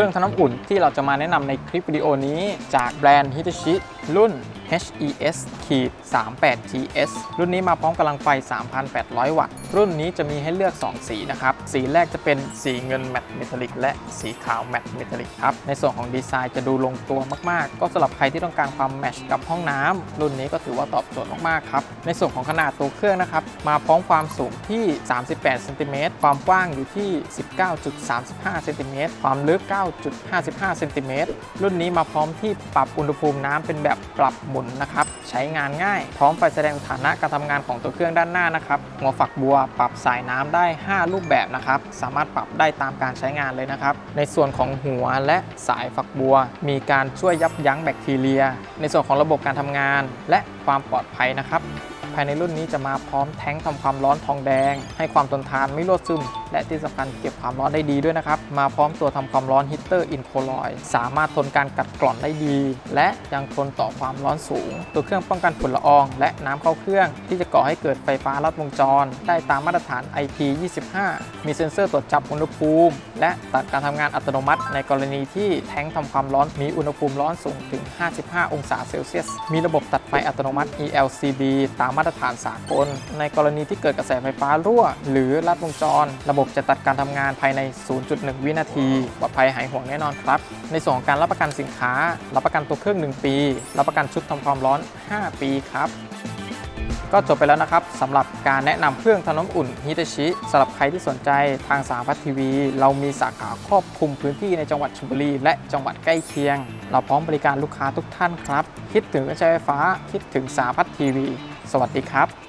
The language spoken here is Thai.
ครื่องทำน้ำอุ่นที่เราจะมาแนะนำในคลิปวิดีโอนี้จากแบรนด์ Hitachi รุ่น HES ขีด 38GS รุ่นนี้มาพร้อมกำลังไฟ 3,800 วัตต์ รุ่นนี้จะมีให้เลือก 2 สีนะครับ สีแรกจะเป็นสีเงินแมตต์เมทัลลิกและสีขาวแมตต์เมทัลลิกครับ ในส่วนของดีไซน์จะดูลงตัวมาก ๆ ก็สำหรับใครที่ต้องการความแมชกับห้องน้ำรุ่นนี้ก็ถือว่าตอบโจทย์มาก ๆ ครับ ในส่วนของขนาดตัวเครื่องนะครับ มาพร้อมความสูงที่ 38เซนติเมตรความกว้างอยู่ที่ 19.35เซนติเมตรความลึก 9.55เซนติเมตรรุ่นนี้มาพร้อมที่ปรับอุณหภูมิน้ำเป็นแบบปรับหมุนนะครับ ใช้งานง่าย พร้อมไฟแสดงสถานะการทำงานของตัวเครื่องด้านหน้านะครับหัวฝักบัวปรับสายน้ำได้ 5 รูปแบบนะครับ สามารถปรับได้ตามการใช้งานเลยนะครับ ในส่วนของหัวและสายฝักบัว มีการช่วยยับยั้งแบคทีเรีย ในส่วนของระบบการทำงาน และความปลอดภัยนะครับ ภายในรุ่นนี้จะมาพร้อมแท้งทำความร้อนทองแดง ให้ความทนทานไม่รั่วซึม และที่สำคัญเก็บความร้อนได้ดีด้วยนะครับ มาพร้อมตัวทำความร้อนฮีเตอร์อินโคลอยสามารถทนการกัดกร่อนได้ดี และยังทนต่อความร้อนสูง ตัวเครื่องป้องกันฝุ่นละออง และน้ำเข้าเครื่อง ที่จะก่อให้เกิดไฟฟ้าลัดวงจร ได้ตามมาตรฐาน IP25 มีเซ็นเซอร์ตรวจจับอุณหภูมิ และตัดการทำงานอัตโนมัติ ในกรณีที่แท้งทำความร้อนมีอุณหภูมิร้อนสูงถึง 55 องศาเซลเซียส มีระบบตัดไฟอัตโนมัติ ELCB ตามมาตรฐานสากล ในกรณีที่เกิดกระแสไฟฟ้ารั่ว หรือลัดวงจรระบบบบจะตัดการทำงานภายใน 0.1 วินาทีปลอดภัยหายห่วงแน่นอนครับ ในส่วนของการรับประกันสินค้า รับประกันตัวเครื่อง 1 ปี รับประกันชุดทำความร้อน 5 ปีครับก็จบไปแล้วนะครับสำหรับการแนะนำเครื่องทำน้ำอุ่นฮิตาชิสำหรับใครที่สนใจทางสาพัฒทีวี เรามีสาขาครอบคลุมพื้นที่ในจังหวัดชลบุรี และจังหวัดใกล้เคียง เราพร้อมบริการลูกค้าทุกท่านครับ คิดถึงการใช้ไฟฟ้า คิดถึงสาพัฒทีวี สวัสดีครับ